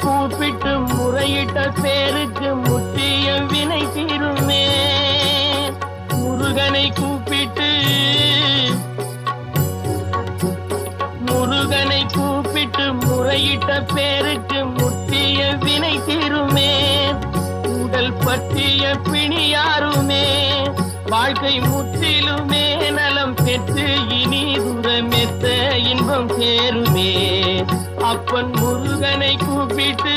கூப்பிட்டு முறையிட்ட பேருக்கு முற்றிய வினை தீருமே. முருகனை கூப்பிட்டு முருகனை கூப்பிட்டு முறையிட்ட பேருக்கு முற்றிய வினை தீருமே. உடல் பற்றிய பிணியாருமே வாழ்க்கை முற்றிலுமே நலம் பெற்று இனி துரமே. சேருமே. அப்பன் முருகனை கூப்பிட்டு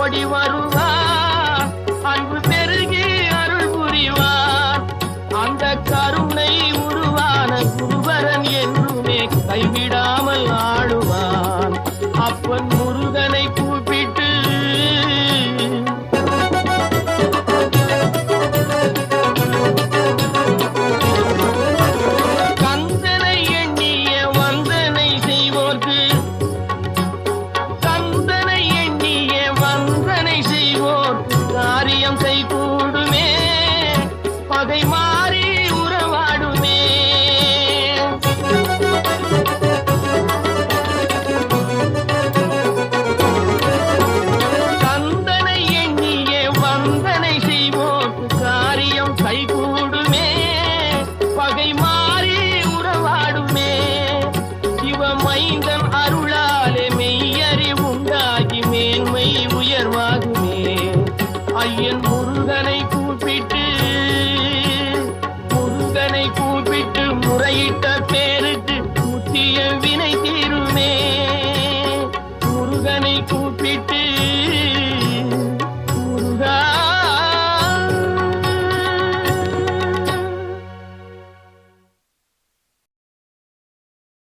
ஓடி வருவார் அன்பு பெருகி அருள் புரிவார் அந்த கருணை உருவான குருவரன் என்றுமே கைவிடாமல் ஆடுவார் என் முருகனை கூப்பிட்டு முருகனை கூப்பிட்டு முறையிட்ட பேருக்கு முத்திய வினை தீருமே. முருகனை கூப்பிட்டு